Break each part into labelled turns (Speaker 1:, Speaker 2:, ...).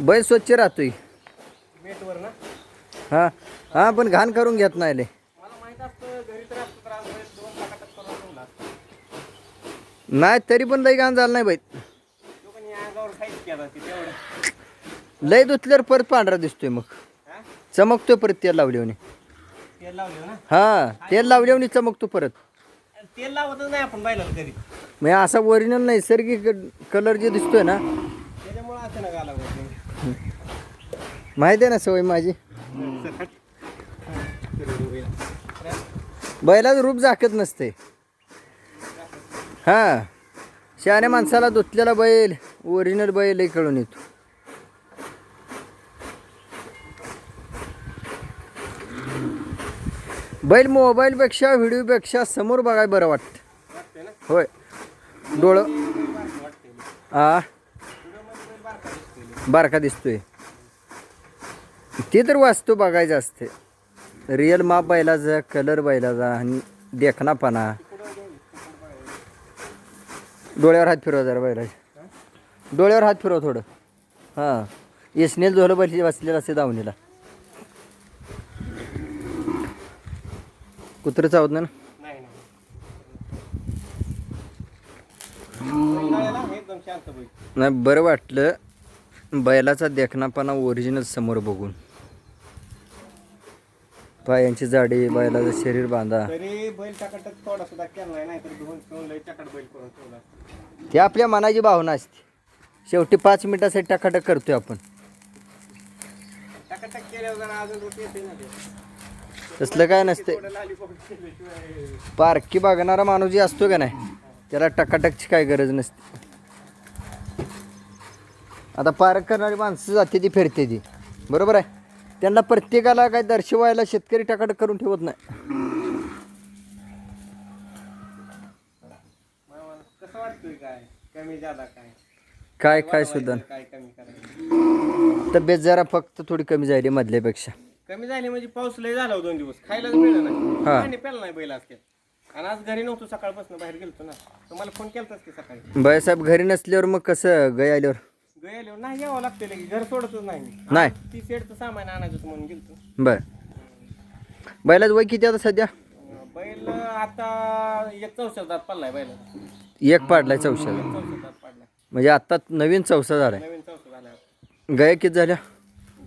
Speaker 1: बैल स्वच्छ राहतोय.
Speaker 2: मेटवर ना?
Speaker 1: हा हा पण घाण करून घेत नाही लय.
Speaker 2: मला माहीत असतं घरी तर असतं तर आज बैल दोन लाखात करून ठेवला. असता.
Speaker 1: नाही तरी पण लय घाण झालं नाही बैल.
Speaker 2: तो पण या अंगावर खायच की आता ते तेवढं.
Speaker 1: लय धुतल्यावर परत पांढरा दिसतोय मग.
Speaker 2: हा?
Speaker 1: चमकतोय परत तेल लावल्याने
Speaker 2: तेल लावलं ना?
Speaker 1: हा तेल लावल्याने चमकतो परत.
Speaker 2: तेल लावतच नाही आपण बैलाला कधी.
Speaker 1: म्हणजे असा ओरिजिनल नैसर्गिक कलर जे दिसतोय ना.
Speaker 2: त्याच्यामुळे अचानक आला बघ.
Speaker 1: माहिती आहे ना सवय माझी? बैलाच रूप झाकत नसते. हा. शहाण्या माणसाला धुतलेला बैल ओरिजिनल बैल कळून येतो. बैल मोबाईलपेक्षा व्हिडिओपेक्षा समोर बघाय बरं वाटतं. होय. डोळं.
Speaker 2: हा.
Speaker 1: आ
Speaker 2: बारका
Speaker 1: बारका दिसतोय. ते तर वास्तू बघायचं असते. रिअल माप बैलाचा कलर बैलाचा आणि देखणापणा. डोळ्यावर हात फिरवा जरा बैलाच्या डोळ्यावर हात फिरव थोडं. हां. एसनेल झोलं बैल बसलेलं असते दावणीला. कुत्रं चावत ना?
Speaker 2: नाही
Speaker 1: बरं वाटलं बैलाचा देखणापणा ओरिजिनल समोर बघून. पायांची जाडी बैलाचं शरीर बांधा.
Speaker 2: तरी बैल टाकाटक थोडा सुद्धा केला नाही नाहीतर धुवून ठेवून लय चकाट बैल करून ठेवला असता.
Speaker 1: ते आपल्या मनाची भावना असते. शेवटी पाच मिनिटासाठी टाकाटक करतोय आपण.
Speaker 2: टाकाटक केल्यावर जरा अजून रोटी येते ना ते.
Speaker 1: तसलं काय
Speaker 2: केल्याशिवाय
Speaker 1: पारखी बघणारा माणूस जे असतो का नाही त्याला टकाटकची काय गरज नसते. आता पार्क करणारी माणसं जाते ती फिरते ती. बरोबर आहे? त्यांना प्रत्येकाला काय दर्शवायला शेतकरी टकाटक करून ठेवत नाही.
Speaker 2: मला कसं वाटतोय काय कमी जादा काय
Speaker 1: काय काय सुद्धा.
Speaker 2: काय कमी करायचं
Speaker 1: तब्येत जरा फक्त थोडी कमी झाली मधल्यापेक्षा.
Speaker 2: कमी झाली म्हणजे पाऊस लय झाला हो दोन दिवस. खायलाच मिळलं नाही.
Speaker 1: हा.
Speaker 2: पाणी नाही बैल असते आणि आज घरी नव्हतो सकाळपासून बाहेर गेलतो ना. तुम्हाला फोन केलताच की सकाळी?
Speaker 1: बायसाहेब घरी नसल्यावर मग कसं गय आल्यावर?
Speaker 2: गेलो. नाही यावं लागतं लगे घर सोडतच नाही मी.
Speaker 1: नाही.
Speaker 2: ती सामान आणायचं होतं म्हणून गेलतो.
Speaker 1: बर. बैलाचं वय किती आता सध्या?
Speaker 2: अं, बैल आता एक चौशात दात पडलाय बैल
Speaker 1: एक पाडलाय चौशाला
Speaker 2: चौशात दात पडलाय.
Speaker 1: म्हणजे आत्ता नवीन चौसा झालाय.
Speaker 2: नवीन चौसा झाला
Speaker 1: गया किती झाल्या?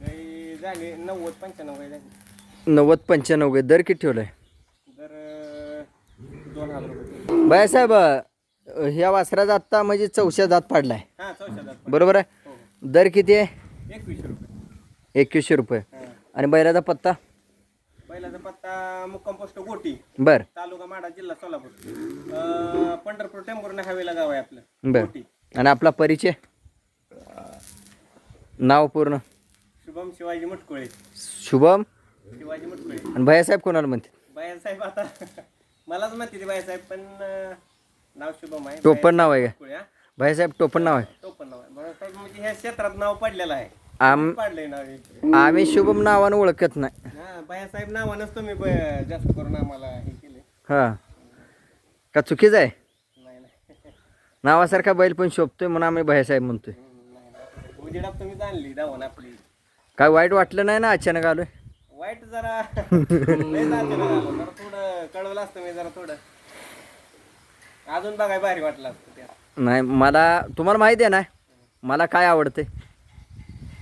Speaker 2: गाई झाली नव्वद पंच्याण्णव गाई झाली.
Speaker 1: नव्वद पंच्याण्णव गय. दर किती ठेवलाय?
Speaker 2: अं, दोन हजार रुपये.
Speaker 1: बायासाहेब अं, ह्या वासराचा आत्ता म्हणजे चौशा दात पाडलाय.
Speaker 2: हां चौशात दात
Speaker 1: बरोबर आहे?
Speaker 2: हो.
Speaker 1: दर किती आहे?
Speaker 2: एकवीसशे रुपये.
Speaker 1: एकवीसशे रुपये.
Speaker 2: हां.
Speaker 1: आणि बैलाचा पत्ता?
Speaker 2: बैलाचा पत्ता मुक्काम पोस्ट गोटी.
Speaker 1: बर.
Speaker 2: तालुका माडा जिल्हा सोलापूर. अं, पंढरपूर टेंभुर्णी हायवेला गाव आहे आपलं.
Speaker 1: बर.
Speaker 2: गोटी.
Speaker 1: आणि आपला परिचय? नाव पूर्ण?
Speaker 2: शुभम शिवाजी मुटकुळे.
Speaker 1: शुभम?
Speaker 2: शिवाजी मुटकुळे.
Speaker 1: आणि भैयासाहेब कोणाला म्हणते
Speaker 2: बायासाहेब आता मलाच माहिती ते बायासाहेब पण अं, नाव शुभम आहे.
Speaker 1: टोपण नाव आहे का?
Speaker 2: मुटकुळे हा
Speaker 1: भैयासाहेब टोपण नाव आहे.
Speaker 2: टोपण नाव आहे. म्हणजे ह्या क्षेत्रात नाव पडलेलं आहे.
Speaker 1: आम
Speaker 2: पाडलंय नाव.
Speaker 1: आम्ही शुभम नावानं ओळखत नाही.
Speaker 2: हा बायासाहेब नावानंच तुम्ही ब- जास्त करून आम्हाला हे केले
Speaker 1: हां. का चुकीचं आहे?
Speaker 2: नाही नाही.
Speaker 1: नावासारखा बैल पण शोभतोय म्हणून आम्ही भैयासाहेब म्हणतोय.
Speaker 2: नाही, नाही. उजेडात तुम्ही जाणली धावून आपली.
Speaker 1: काय वाईट वाटलं नाही ना अचानक आलोय?
Speaker 2: वाईट जरा. लय झालं. जरा थोडं कळवलं असतं मी जरा थोडं. अजून बघाय भारी वाटलं असतं त्या
Speaker 1: नाही मला तुम्हाला माहिती आहे ना मला काय आवडते?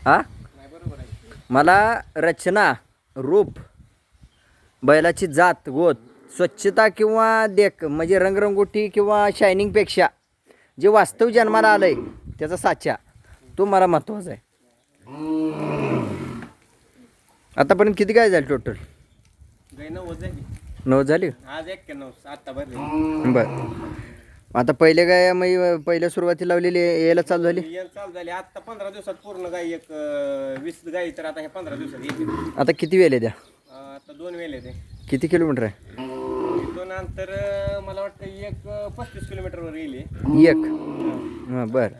Speaker 1: हा?
Speaker 2: नाही बरोबर आहे
Speaker 1: मला रचना रूप बैलाची जात गोत स्वच्छता किंवा देख म्हणजे रंगरंगोटी किंवा शायनिंगपेक्षा जे वास्तव जन्माला आलं आहे त्याचा साचा. तो मला महत्त्वाचा आहे. आतापर्यंत किती काय झालं टोटल
Speaker 2: गाई नव्वद झाली.
Speaker 1: नऊ झाली?
Speaker 2: आज एक्क्याण्णव आत्ता भरली.
Speaker 1: बरं. आता पहिले काय मग पहिल्या सुरुवातीला लावलेली यायला चालू झाली?
Speaker 2: येल चालू झाली. आत्ता पंधरा दिवसात पूर्ण गाई एक अं, वीस गाई तर आता ह्या पंधरा दिवसात येते.
Speaker 1: आता किती वेळ आहे
Speaker 2: अं, आता दोन वेळ येते
Speaker 1: किती किलोमीटर आहे?
Speaker 2: दोन अंतर अं, मला वाटतं एक अं, पस्तीस किलोमीटरवर येईल हे.
Speaker 1: एक. हां बरं.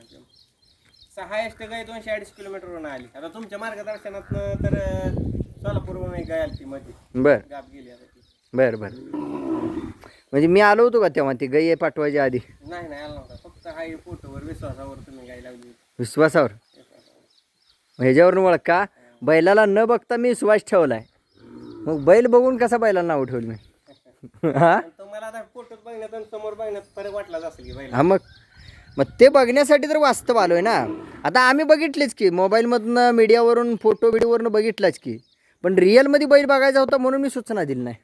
Speaker 2: सहा एस गाई दोनशे अडीच किलोमीटरवरून आली. आता तुमच्या मार्गदर्शनातनं तर अं, सोलापूरवरून एक गाय आली ती मध्ये
Speaker 1: बरं.
Speaker 2: गाप गेली आता ती.
Speaker 1: बरं बरं. म्हणजे मी आलो होतो का तेव्हा? ती गाई पाठवायच्या आधी.
Speaker 2: नाही नाही आला नव्हता. फक्त फोटोवर विश्वासावर तुम्ही गाय लावली.
Speaker 1: विश्वासावर? ह्याच्यावरून ओळखा बैलाला न बघता मी सुवास ठेवलाय. मग बैल बघून कसा बैलाला नाव ठेवलं मी? हा?
Speaker 2: तुम्हाला आता फोटोत बघण्यात आणि समोर बघण्यात फरक वाटलाच असेल की बैल
Speaker 1: हा मग मग ते बघण्यासाठी तर वास्तव आलोय ना. आता आम्ही बघितलेच की मोबाईलमधनं मीडियावरून फोटो व्हिडिओवरून बघितलाच की. पण रिअलमध्ये बैल बघायचा होता म्हणून मी सूचना दिली नाही.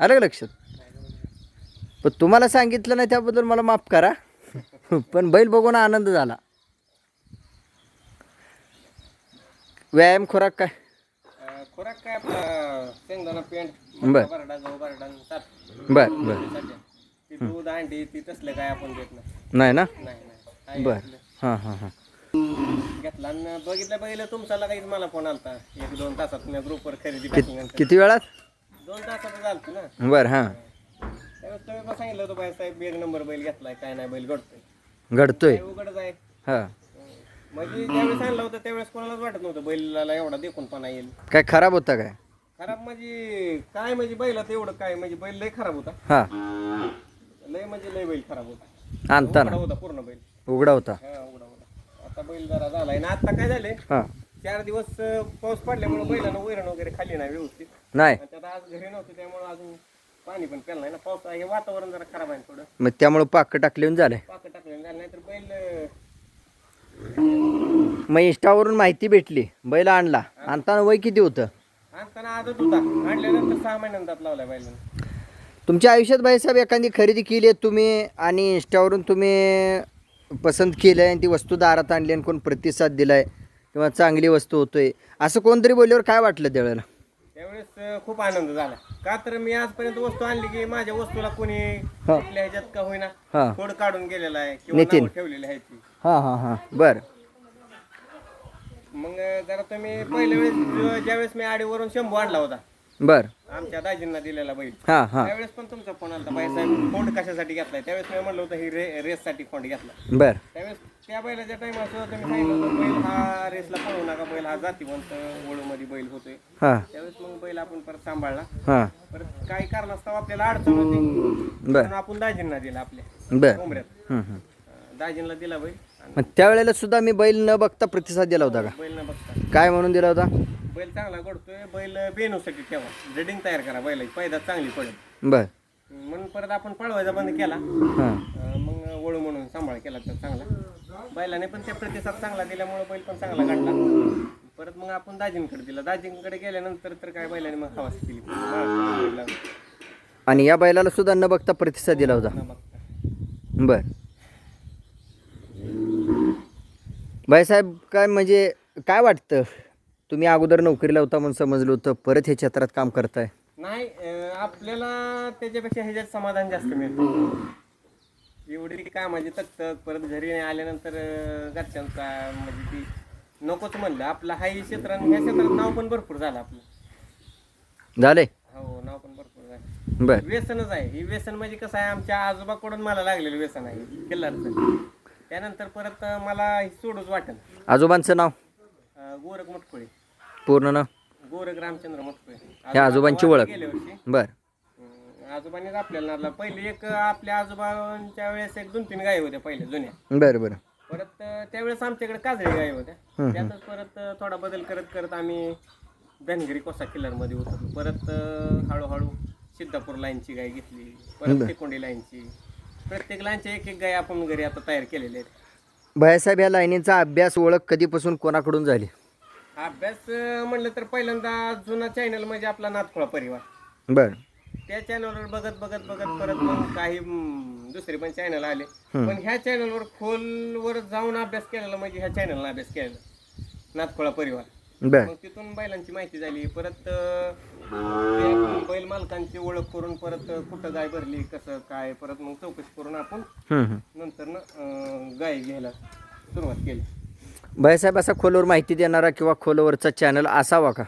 Speaker 1: आलं का लक्षात? पण तुम्हाला सांगितलं नाही त्याबद्दल मला माफ करा. पण बैल बघून आनंद झाला. व्यायाम खोराक काय?
Speaker 2: खुराक काय आपला शेंगदाणा पेंट
Speaker 1: बर.
Speaker 2: बरडा गहू बरडा आणि ताप
Speaker 1: बर. बर
Speaker 2: सध्या ती दूध अंडी ती तसलं काय आपण देत नाही.
Speaker 1: नाही ना?
Speaker 2: नाही नाही. आहे
Speaker 1: बर. हां हां हां.
Speaker 2: घेतला आणि बघितलं बघितलं तुमचा काहीच मला फोन आलता. एक दोन तासात मी ग्रुपवर खरेदी
Speaker 1: कित
Speaker 2: आणि
Speaker 1: किती वेळात?
Speaker 2: दोन ना.
Speaker 1: बरं हां.
Speaker 2: त्यावेळेस तुम्ही पण सांगितलं होतं बाय साहेब एक नंबर बैल घेतलाय काय नाही बैल घडतोय.
Speaker 1: घडतोय.
Speaker 2: काय उघडच आहे.
Speaker 1: हां.
Speaker 2: म्हणजे ज्यावेळेस आणलं होतं त्यावेळेस कोणालाच वाटत नव्हतं बैलाला एवढा देखून पण येईल.
Speaker 1: काय खराब होता काय?
Speaker 2: खराब म्हणजे काय म्हणजे बैलात एवढं काय म्हणजे बैल लय खराब होता.
Speaker 1: हां.
Speaker 2: लय म्हणजे लय बैल खराब होता.
Speaker 1: आणताना
Speaker 2: उघडा होता पूर्ण बैल.
Speaker 1: उघडा होता.
Speaker 2: हा उघडा होता. आता बैल जरा झालाय. ना आता काय झाले
Speaker 1: हां.
Speaker 2: चार दिवस अं, पाऊस पडल्यामुळे बैलानं वैरण वगैरे खाली नाही व्यवस्थित.
Speaker 1: नाही.
Speaker 2: आणि त्यात आज घरी नव्हते त्यामुळे अजून पाणी पण प्यालं नाही ना. पाऊस हे वातावरण जरा खराब आहे थोडं.
Speaker 1: मग त्यामुळं पाक टाकले झालंय
Speaker 2: पाकं टाकलेलं झालं नाही तर बैल अं,
Speaker 1: मग इंस्टावरून माहिती भेटली बैल आणला. आणताना वय किती होतं?
Speaker 2: आणताना आदत होता. आणल्यानंतर सहा महिन्यांतात लावलाय बैलानं.
Speaker 1: तुमच्या आयुष्यात भाईसाहेब एखादी खरेदी केली आहे तुम्ही आणि इंस्टावरून तुम्ही पसंत केलं आहे आणि ती वस्तू दारात आणली आणि कोण प्रतिसाद दिलाय किंवा चांगली वस्तू होतोय असं कोणतरी बोलल्यावर काय वाटलं त्यावेळेला?
Speaker 2: त्यावेळेस अं, खूप आनंद झाला. का तर मी आजपर्यंत वस्तू आणली की माझ्या वस्तूला कोणी
Speaker 1: हा.
Speaker 2: कुठल्या ह्याच्यात का होईना
Speaker 1: हां.
Speaker 2: खोड काढून गेलेला आहे किंवा
Speaker 1: नितीन.
Speaker 2: नावं ठेवलेली आहे ती.
Speaker 1: हां हां हां. बरं.
Speaker 2: मग अं, जरा तुम्ही पहिल्या वेळेस ज्यावेळेस मी आडीवरून शंभू आणला होता
Speaker 1: बरं.
Speaker 2: आमच्या दाजींना दिलेला बैल.
Speaker 1: हां हां.
Speaker 2: त्यावेळेस पण तुमचा फोन आला बाई साहेब फोंड कशासाठी घेतलाय? त्यावेळेस मी म्हणलं होतं ही रे रेससाठी फोंड घेतला.
Speaker 1: बरं.
Speaker 2: त्यावेळेस त्या बैलाच्या टाइम सुद्धा तुम्ही सांगितलं होतं बैल हा रेसला पळवू नका बैल हा जातीवंत वळूमध्ये बैल होतोय.
Speaker 1: हां.
Speaker 2: त्यावेळेस मग बैल आपण परत सांभाळला.
Speaker 1: हां.
Speaker 2: परत काही कारणास्तव आपल्याला अडचण होती.
Speaker 1: बरं.
Speaker 2: म्हणून आपण दाजींना दिला आपल्या
Speaker 1: बरं.
Speaker 2: कोंबड्यात
Speaker 1: हं, हं.
Speaker 2: अं, दाजींना दिला बैल.
Speaker 1: मग त्यावेळेला सुद्धा मी बैल न बघता प्रतिसाद दिला होता का?
Speaker 2: बैल न बघता.
Speaker 1: काय म्हणून दिला होता?
Speaker 2: बैल चांगला घडतोय बैल बेनूसाठी ठेवा. ब्रिडिंग तयार करा बैलाची पैदा चांगली पडेल.
Speaker 1: बरं.
Speaker 2: म्हणून परत आपण पळवायचा बंद केला.
Speaker 1: हां.
Speaker 2: अं, मग वळू म्हणून सांभाळ केला तर चांगला. बैलाने पण त्या प्रतिसाद चांगला दिल्यामुळे बैल पण चांगला काढला परत मग आपण दाजींकडे दिला. दाजींकडे गेल्यानंतर तर काय बैलाने मग हवास बैल लावून.
Speaker 1: आणि या बैलाला सुद्धा न बघता प्रतिसाद दिला होता.
Speaker 2: न बघता.
Speaker 1: बर. भाईसाहेब काय म्हणजे काय वाटतं? तुम्ही अगोदर नोकरीला होता म्हणून समजलं होतं परत हे क्षेत्रात काम करताय.
Speaker 2: नाही अं, आपल्याला त्याच्यापेक्षा ह्याच्यात समाधान जास्त मिळतं. एवढी कामाची तकतक परत घरी आल्यानंतर अं, घरच्यांचा म्हणजे ती नकोच म्हणलं. आपलं हाही क्षेत्रात ह्या क्षेत्रात नाव पण भरपूर झालं आपलं.
Speaker 1: झाले?
Speaker 2: हो नाव पण भरपूर झालं.
Speaker 1: बर.
Speaker 2: व्यसनच आहे. ही व्यसन म्हणजे कसं आहे आमच्या आजोबाकडून मला लागलेलं व्यसन आहे. किल्लारचं त्यानंतर परत मला हे सोडूच वाटेल.
Speaker 1: आजोबांचं नाव?
Speaker 2: अं, गोरख मुटकुळे.
Speaker 1: पूर्ण नाव?
Speaker 2: गोरख रामचंद्र मुटकुळे.
Speaker 1: हे आजोबांची
Speaker 2: आजोबा
Speaker 1: ओळख.
Speaker 2: गेल्या वर्षी.
Speaker 1: बर.
Speaker 2: आजोबांनीच आपल्याला पहिले एक आपल्या आजोबांच्या वेळेस एक दोन तीन गायी होत्या पहिल्या जुन्या.
Speaker 1: बरं बरं.
Speaker 2: परत अं, त्यावेळेस आमच्याकडे काजळी गायी होत्या. त्यातच परत अं, थोडा बदल करत करत आम्ही धनगिरी कोसा किल्लरमध्ये होतो. परत अं, हळूहळू सिद्धापूर लाईनची गाय घेतली. परत तिकोंडी लाईनची प्रत्येक एक एक गाय आपण घरी आता तयार केलेले आहेत.
Speaker 1: भाईसाहेब या लाईनीचा अभ्यास ओळख कधीपासून कोणाकडून झाली?
Speaker 2: अभ्यास अं, म्हणलं तर पहिल्यांदा जुना चॅनल म्हणजे आपला नाथखोळा परिवार.
Speaker 1: बर.
Speaker 2: त्या चॅनलवर बघत बघत बघत परत मग काही हम्म, दुसरे पण चॅनल आले. पण ह्या चॅनलवर खोलवर जाऊन अभ्यास केलेला म्हणजे ह्या चॅनलला अभ्यास केलेला. नाथखोळा परिवार.
Speaker 1: बर.
Speaker 2: मग तिथून बैलांची माहिती झाली. परत अं, ते आपण बैल मालकांची ओळख करून परत कुठं गाय भरली कसं काय परत मग चौकशी करून आपण
Speaker 1: हं, हं.
Speaker 2: नंतर ना गाय घ्यायला सुरुवात केली.
Speaker 1: भाईसाहेब असा खोलवर माहिती देणारा किंवा खोलवरचा चॅनल असावा का?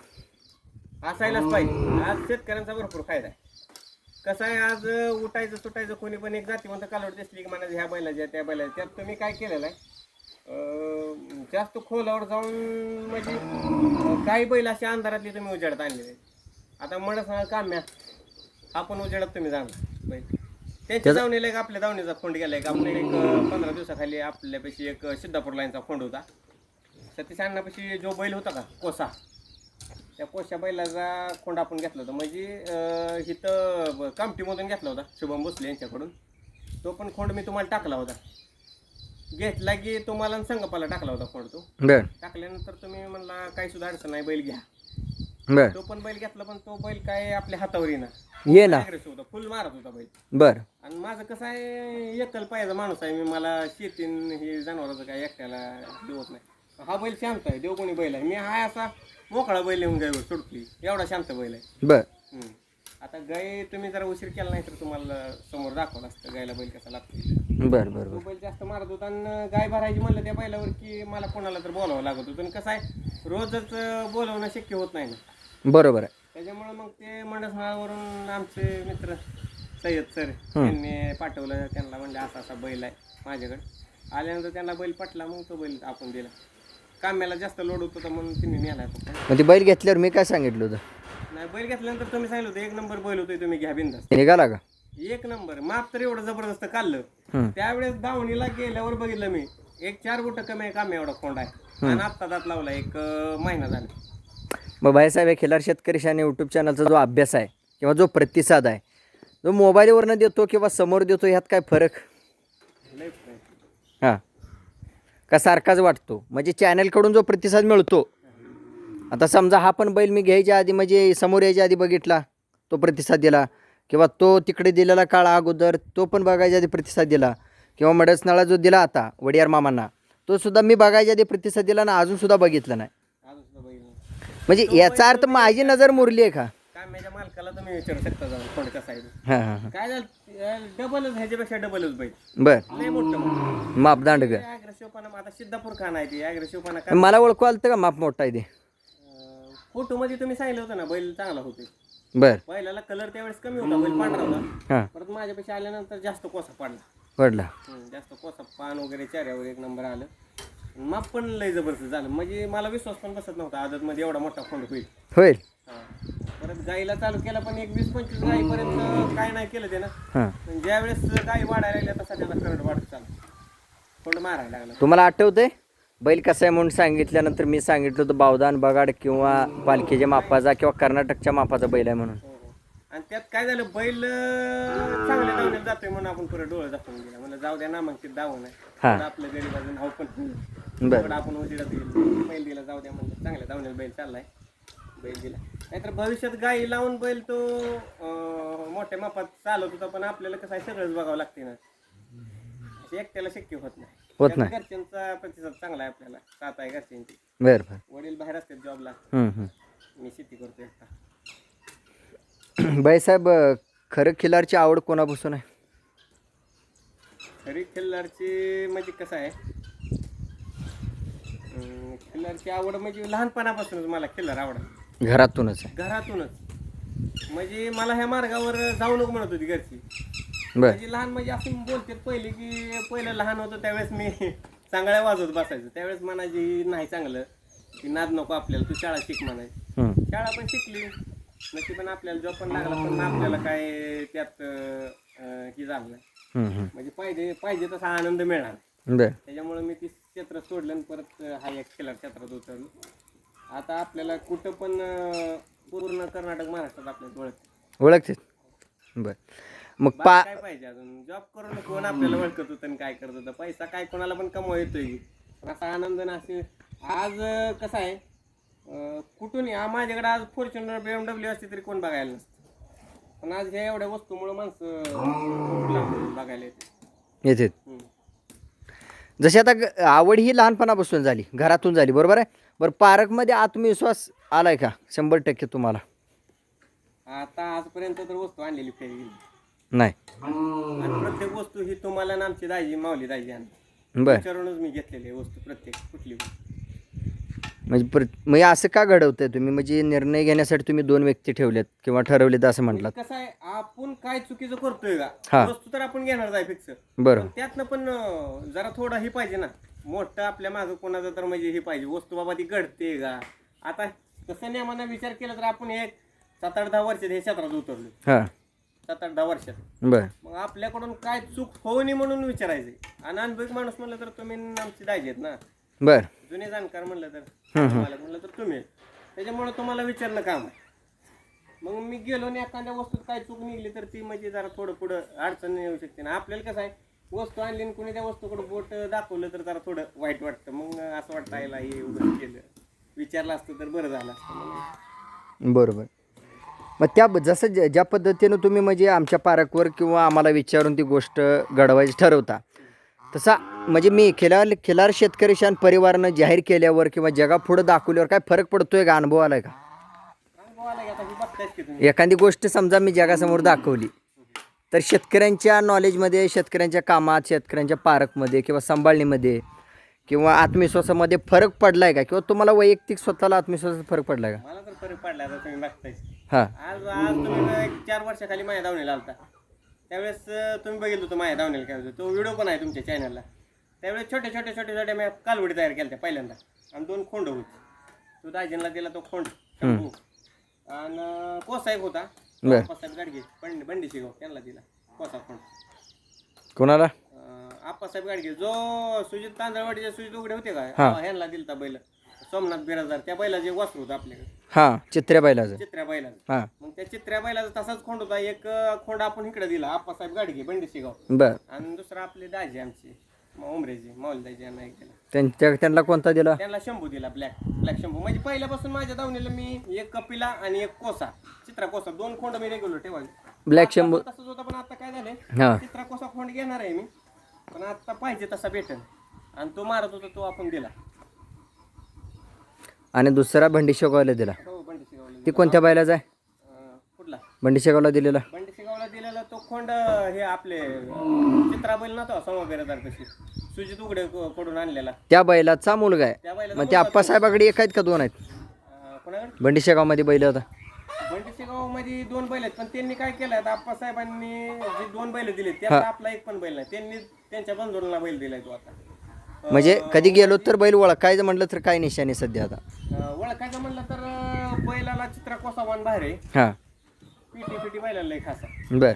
Speaker 2: असायलाच पाहिजे. आज शेतकऱ्यांचा भरपूर फायदा आहे. कसं आहे आज अं, उठायचं सुटायचं कोणी पण एक जातीवंत कालवड दिसली की म्हणायचं ह्या बैलाच्या त्या बैलाच्या त्यात तुम्ही काय केलेलं आहे? अं, जास्त खोलावर जाऊन म्हणजे अं, काही बैल अशी अंधारातली तुम्ही उजेडात आणलेले आहेत. आता म्हणत काम्या आपण उजेडात तुम्ही जाणार. बैल त्यांच्या दावणीला एक आपल्या दावणीचा खोंड गेला एक आपल्या एक अं, पंधरा दिवसाखाली आपल्यापाशी एक सिद्धापूर लाईनचा खोंड होता. सतीश अण्णापाशी जो बैल होता का कोसा त्या कोशा बैलाचा खोंड आपण घेतला होता. म्हणजे अं, इथं ब- कामटीमधून घेतला होता शुभम भोसले यांच्याकडून. तो पण खोंड मी तुम्हाला टाकला होता. घेतला की तुम्हाला संगपाला टाकला होता खोंड तो.
Speaker 1: बर.
Speaker 2: टाकल्यानंतर तुम्ही म्हणला काही सुद्धा अडचण नाही बैल घ्या.
Speaker 1: बर.
Speaker 2: तो पण बैल घेतला पण तो बैल काय आपल्या हातावर येणार
Speaker 1: ये ना.
Speaker 2: Aggressive होता फुल मारत होता बैल.
Speaker 1: बर.
Speaker 2: आणि माझं कसं आहे एकल पायाचा माणूस आहे मी मला शेतीन हे जनावराचं काय एकट्याला देवत नाही. हा बैल शांत आहे देवकोणी बैल आहे. मी हा असा मोकळा बैल येऊन गायवर सोडतोय एवढा शांत बैल आहे.
Speaker 1: बर.
Speaker 2: हम्म. आता गाय तुम्ही जरा उशीर केला नाही तर तुम्हाला समोर दाखवलं असतं गायला बैल कसा लागतो
Speaker 1: बर बर
Speaker 2: तो बैल जास्त मारत होता आणि गाय भरायची म्हणलं त्या बैलावर की मला कोणाला तर बोलावं लागत होतं. आणि कसं आहे रोजच अं, बोलवणं शक्य होत नाही ना.
Speaker 1: बरोबर आहे.
Speaker 2: त्याच्यामुळे मग ते मंडसनाळावरून आमचे मित्र सय्यद सर यांनी पाठवलं त्यांना म्हणजे असा असा बैल आहे माझ्याकडे. आल्यानंतर त्यांना बैल पटला मग तो बैल आपण दिला. काम्याला जास्त लोड होत होता म्हणून तिने नेला ते.
Speaker 1: बैल घेतल्यावर मी काय सांगितलं होतं?
Speaker 2: नाही बैल घेतल्यानंतर तुम्ही सांगितलं होतं एक नंबर बैल होतोय तुम्ही घ्या बिंदास.
Speaker 1: ते निघाला का?
Speaker 2: एक नंबर. माप तर एवढं जबरदस्त काढलं. त्यावेळेस दावणीला गेल्यावर बघितलं मी एक चार बोट कमी आहे काम्या एवढा खोंड आहे. आणि आत्ता दात लावला एक अं, महिना झाला.
Speaker 1: मग भाईसाहेब हे खिलार शेतकरी शाने यूट्यूब चॅनलचा जो अभ्यास आहे किंवा जो प्रतिसाद आहे जो मोबाईलवरनं देतो किंवा समोर देतो ह्यात काय फरक? हां. का सारखाच वाटतो? म्हणजे चॅनलकडून जो प्रतिसाद मिळतो. आता समजा हा पण बैल मी घ्यायच्या आधी म्हणजे समोर यायच्या आधी बघितला तो प्रतिसाद दिला. किंवा तो तिकडे दिलेला काळ अगोदर तो पण बघायच्या आधी प्रतिसाद दिला. किंवा मडसनाळा जो दिला आता वडियार मामांना तो सुद्धा मी बघायच्या आधी प्रतिसाद दिला ना अजूनसुद्धा बघितला नाही
Speaker 2: अजून सुद्धा बैल नाही.
Speaker 1: म्हणजे याचा अर्थ माझी नजर मुरली आहे का?
Speaker 2: मालकाला तुम्ही विचारू शकता जाऊन.
Speaker 1: हां हां हां.
Speaker 2: काय झालं? डबलच ह्याच्यापेक्षा डबलच बैल.
Speaker 1: बर.
Speaker 2: लय मोठं मोठं
Speaker 1: मापदांड ग.
Speaker 2: आता सिद्धापूर खान आहे ती. ॲग्रेसिव्हपणा का
Speaker 1: मला ओळखू आलं होतं का माप मोठा आहे ते?
Speaker 2: फोटो मध्ये तुम्ही सांगितलं होतं ना बैल चांगला होते.
Speaker 1: बर.
Speaker 2: बैलाला कलर त्यावेळेस कमी होता बैल पांढरा होता.
Speaker 1: हां.
Speaker 2: परत माझ्यापेक्षा आल्यानंतर जास्त कोसा पडला.
Speaker 1: पडला.
Speaker 2: हम्म, जास्त कोसा पान वगैरे चेहऱ्यावर एक नंबर आलं. माप पण लय जबरदस्त झालं. म्हणजे मला विश्वास पण बसत नव्हता आदत मध्ये एवढा मोठा खोंड होईल.
Speaker 1: होईल.
Speaker 2: हा. परत गाईला चालू केला पण एक वीस पंचवीस गाईपर्यंत काय नाही केलं ते ना
Speaker 1: हां.
Speaker 2: पण ज्यावेळेस गाई वाढायला लागल्या तसा त्याचा करंट वाढत चालू खोंड मारायला लागला.
Speaker 1: तुम्हाला आठवतंय? बैल कसा आहे म्हणून सांगितल्यानंतर मी सांगितलं होतं बावदान बगाड किंवा पालखीच्या मापाचा किंवा कर्नाटकच्या मापाचा बैल आहे म्हणून.
Speaker 2: हो, हो. आणि त्यात काय झालं बैल अं, चांगल्या जातोय म्हणून आपण परत डोळे दाखवून गेला म्हणलं जाऊ द्या नामांकित दावण आहे.
Speaker 1: हा.
Speaker 2: थोडं आपलं गरीबाचं नाव पण.
Speaker 1: बरं.
Speaker 2: थोडं आपण उजेडात बैल दिला जाऊ द्या म्हणलं चांगल्या दावण्यात बैल चाललाय. बैल दिला. नाहीतर भविष्यात गाई लावून बैल तो अं, मोठ्या मापात चालत होता पण आपल्याला कसं आहे सगळंच बघावं लागते ना. असं एकट्याला शक्य होत नाही.
Speaker 1: होत
Speaker 2: त्यात
Speaker 1: नाही.
Speaker 2: घरच्यांचा प्रतिसाद चांगला आहे आपल्याला. साथ आहे घरच्यांची.
Speaker 1: बरं बरं.
Speaker 2: वडील बाहेर असतात जॉबला
Speaker 1: हम्म, हम्म.
Speaker 2: मी शेती करतो एकटा
Speaker 1: बाईसाहेब अं, खरं खिलारची आवड कोणापासून आहे?
Speaker 2: खरी खिल्लारची म्हणजे कसं आहे अं, खिल्लारची आवड म्हणजे लहानपणापासूनच मला खिल्लार आवड
Speaker 1: घरातूनच
Speaker 2: घरातूनच. म्हणजे मला ह्या मार्गावर जाऊ नको म्हणत होती घरची.
Speaker 1: बरं.
Speaker 2: म्हणजे लहान म्हणजे असं बोलते पहिले की पहिलं लहान होतं त्यावेळेस मी चांगल्या वाजवत बसायचो. त्यावेळेस म्हणायची नाही चांगलं की नाद नको आपल्याला तू शाळा शिक म्हणायची.
Speaker 1: हम्म.
Speaker 2: शाळा पण शिकली. नशीब आपल्याला जॉब पण लागला पण आपल्याला काय त्यात अं, हे झालं नाही.
Speaker 1: हम्म, हम्म.
Speaker 2: म्हणजे पाहिजे पाहिजे तसा आनंद मिळाला
Speaker 1: बरं.
Speaker 2: त्याच्यामुळे मी ती क्षेत्र सोडलं आणि परत हा एक खेळा क्षेत्रात उतरलो. आता आपल्याला कुठं पण अं, पूर्ण कर्नाटक महाराष्ट्रात आपल्याला ओळख
Speaker 1: ओळखते. बरं. मग पा
Speaker 2: काय पाहिजे अजून? जॉब करून कोण आपल्याला ओळखत होतं आणि काय करत होतं. पैसा काय कोणाला पण कमवा येतोय. पण असा आनंद ना असे आज अं, कसं आहे? अं, कुठून आ- माझ्याकडे आज फॉर्च्युनर बी एमडब्ल्यू असते तरी कोण बघायला नसतं. पण आज ह्या एवढ्या वस्तूमुळे माणसं बघायला येते.
Speaker 1: येते
Speaker 2: हम्म.
Speaker 1: जशी आता ग- आवड ही लहानपणापासून झाली घरातून झाली बरोबर आहे? बरं पार्कमध्ये आत्मविश्वास आलाय का? शंभर टक्के तुम्हाला.
Speaker 2: आता आजपर्यंत तर वस्तू आणलेली फेरी गेली
Speaker 1: नाही.
Speaker 2: आणि प्रत्येक वस्तू ही तुम्हाला ना आमची दाजी माऊली दाजी आणली
Speaker 1: बरं.
Speaker 2: विचारूनच मी घेतलेली आहे वस्तू प्रत्येक कुठली पण.
Speaker 1: म्हणजे प्र म्हणजे असं का घडवताय तुम्ही? म्हणजे निर्णय घेण्यासाठी तुम्ही दोन व्यक्ती ठेवलेत किंवा ठरवलेत असं म्हटलात?
Speaker 2: कसं आहे आपण काय चुकीचं करतोय
Speaker 1: हा.
Speaker 2: का वस्तू तर आपण घेणार आहे फिक्स
Speaker 1: बरं
Speaker 2: त्यातनं पण अं, जरा थोडं ही पाहिजे ना. मोठं आपल्या मागं कोणाचं तर म्हणजे ही पाहिजे. वस्तू बाबा ती घडते का? आता तसं नियमानं विचार केला तर आपण एक सात आठ दहा वर्षात हे क्षेत्रात उतरलो.
Speaker 1: हां.
Speaker 2: सात आठ दहा वर्षात.
Speaker 1: बरं.
Speaker 2: मग आपल्याकडून काय चूक होऊ नये म्हणून विचारायचे आणि अनुभवी माणूस म्हणलं तर तुम्ही आमची दाजी आहेत ना.
Speaker 1: बर.
Speaker 2: जुने जाणकार म्हणलं तर. मालक म्हणलं तर तुम्ही. त्याच्यामुळे तुम्हाला विचारणं काम आहे. मग मी गेलो आणि एखाद्या वस्तूत काय चूक निघली तर ती म्हणजे जरा थोडं पुढं अडचण येऊ शकते ना. आपल्याला कसं आहे वस्तू आणली आणि कुणी त्या वस्तूकडे बोट दाखवलं तर जरा थोडं वाईट वाटतं. मग असं वाटतं आईला हे उगाच केलं. विचारलं असतं तर बरं झालं असतं
Speaker 1: बरोबर. मग त्या जसं ज्या पद्धतीनं तुम्ही म्हणजे आमच्या पारकवर किंवा आम्हाला विचारून ती गोष्ट घडवायची ठरवता तसा म्हणजे मी खिलार खिलार शेतकरी शान परिवारानं जाहीर केल्यावर किंवा जगापुढं दाखवल्यावर काय फरक पडतोय का? अनुभव आलाय का? एखादी गोष्ट समजा मी जगासमोर दाखवली तर शेतकऱ्यांच्या नॉलेजमध्ये शेतकऱ्यांच्या कामात शेतकऱ्यांच्या पारकमध्ये किंवा सांभाळणीमध्ये किंवा आत्मविश्वासामध्ये फरक पडलाय का? किंवा तुम्हाला वैयक्तिक स्वतःला आत्मविश्वासात फरक पडलाय का?
Speaker 2: मला तर फरक पडला आता तुम्ही
Speaker 1: हां.
Speaker 2: आज आज तुम्ही एक चार वर्षाखाली माझ्या धावणीला आलता. त्यावेळेस अं, तुम्ही बघितलं होतं माझ्या धावणीला काय होतं. तो व्हिडिओ पण आहे तुमच्या चॅनलला त्यावेळेस छोटे छोटे छोटे छोटे मी कालवडी तयार केल्या पहिल्यांदा. आणि दोन खोंड होते. तो दाजींना दिला तो खोंड शंभू. आणि कोसा एक होता.
Speaker 1: बर.
Speaker 2: आप्पासाहेब गाडगे बंडी बंडी शिगाव त्यांना दिला कोसा खोंड.
Speaker 1: कोणाला?
Speaker 2: अं, आप्पासाहेब गाडगे. जो सुजित तांदळवाडीचे सुजित उघडे होते का?
Speaker 1: हा.
Speaker 2: ह्यांना दिलता बैल. सोमनाथ बिराजदार त्या बैलाचे वासरू होतं आपल्याकडे.
Speaker 1: हां चित्र्या बैलाचं.
Speaker 2: चित्र्या बैलाचं.
Speaker 1: हां.
Speaker 2: मग त्या चित्र्या बैलाचा तसाच खोंड होता. एक अं, खोंड आपण इकडे दिला. आप्पासाहेब गाडगे बंडी शिगाव
Speaker 1: बर.
Speaker 2: आणि दुसरा आपले दाजी आमचे उमरेजी माऊली दाजी यांना एक दिला.
Speaker 1: त्यांच्या त्यांना कोणता दिला?
Speaker 2: त्यांना शंभू दिला ब्लॅक ब्लॅक शंभू. म्हणजे पहिल्यापासून माझ्या दावणीला मी एक कपिला आणि एक कोसा चित्रा कोसा दोन खोंड मी रेग्युलर ठेवायचे.
Speaker 1: ब्लॅक शंभू
Speaker 2: तसंच होतं पण आता काय झालंय?
Speaker 1: हां.
Speaker 2: चित्रा कोसा खोंड घेणार आहे मी पण आता पाहिजे तसा भेटेल आणि तो मारत होता तो आपण दिला.
Speaker 1: आणि दुसरा बंडी शेगावला दिला.
Speaker 2: हो
Speaker 1: ती कोणत्या बैलाचा आहे?
Speaker 2: अं, कुठला?
Speaker 1: बंडी शेगावला दिलेला.
Speaker 2: बंडी शिगावला दिलेला तो खोंड हे आपले अं, चित्रा बैल समोर बेरदार कशी. सुजित उघडे क- कडून आणलेला.
Speaker 1: त्या बैलाचा मुलगा आहे.
Speaker 2: त्या बैला
Speaker 1: मग ते आप्पासाहेबाकडे एक आहेत का दोन आहेत?
Speaker 2: कोणाकडे?
Speaker 1: बंडी शेगावमध्ये बैल होता.
Speaker 2: बंडी गावमध्ये दोन बैल आहेत पण त्यांनी काय केलंय आता आप्पासाहेबांनी जे दोन बैल दिले त्यात आपला एक पण बैल नाही. त्यांनी त्यांच्या बंधूला बैल दिलाय तो आता.
Speaker 1: म्हणजे कधी गेलो तर बैल ओळखायचं म्हटलं तर काय निशाणी सध्या आता?
Speaker 2: अं, ओळखायचं म्हणलं तर अं, बैलाला चित्रा कोसावान बाहेर आहे.
Speaker 1: हां.
Speaker 2: पिटी पिटी बैलाला लय खासा
Speaker 1: बर.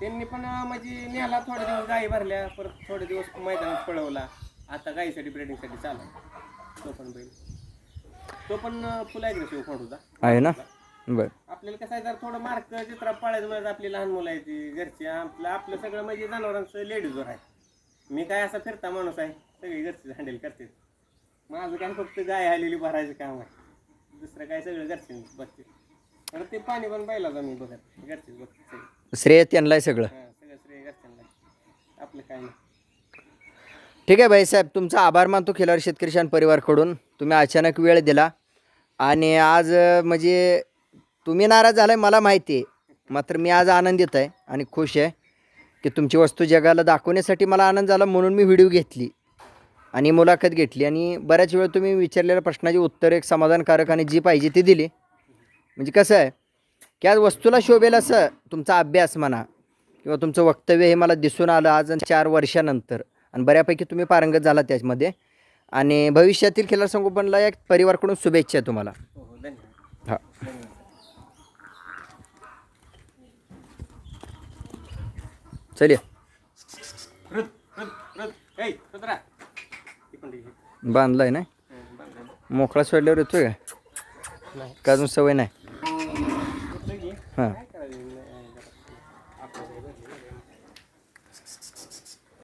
Speaker 2: त्यांनी पण अं, म्हणजे नेला थोडे दिवस गायी भरल्या परत थोडे दिवस मैदानात पळवला. आता गायीसाठी ब्रेडिंगसाठी चालू तो पण बैल. तो पण फुल ॲग्रेसिव्ह खोड होता
Speaker 1: आहे ना? बर.
Speaker 2: आपल्याला कसं आहे जर थोडं मार्क चित्र पाळायचं म्हणजे आपली लहान मुलं आहे ती घरची आपलं आपलं सगळं म्हणजे जनावरांचं लेडीजवर आहे. मी काय असा फिरता माणूस आहे सगळी घरची हँडल करते. माझं काय फक्त गाय आलेली भरायचं काम आहे. दुसरं काय सगळं घरचे बघते. परत ते पाणी पण पाहिलं मी बघत घरचेच बघते सगळं.
Speaker 1: श्रेय त्यांना सगळं.
Speaker 2: हा, सगळं श्रेय घरच्यांना. आपलं काय नाही.
Speaker 1: ठीक आहे भाईसाहेब तुमचा आभार मानतो खिलार शेतकरी शान परिवारकडून. तुम्ही अचानक वेळ दिला. आणि आज अं, म्हणजे तुम्ही नाराज झालाय मला माहिती आहे. मात्र मी आज आनंदित आहे आणि खुश आहे. की तुमची वस्तू जगाला दाखवण्यासाठी मला आनंद झाला म्हणून मी व्हिडिओ घेतली आणि मुलाखत घेतली. आणि बऱ्याच वेळ तुम्ही विचारलेल्या प्रश्नाची उत्तर एक समाधानकारक आणि जी पाहिजे ती दिली. म्हणजे कसं आहे की आज वस्तूला शोभेल असं तुमचा अभ्यास म्हणा किंवा तुमचं वक्तव्य हे मला दिसून आलं आज चार वर्षानंतर. आणि बऱ्यापैकी तुम्ही पारंगत झाला त्याच्यामध्ये आणि भविष्यातील खिलार संगोपनला एक परिवारकडून शुभेच्छा तुम्हाला.
Speaker 2: हो. घे.
Speaker 1: बांधलाय ना. मोकळा सोडल्यावर येतोय का? अजून सवय नाही. हां.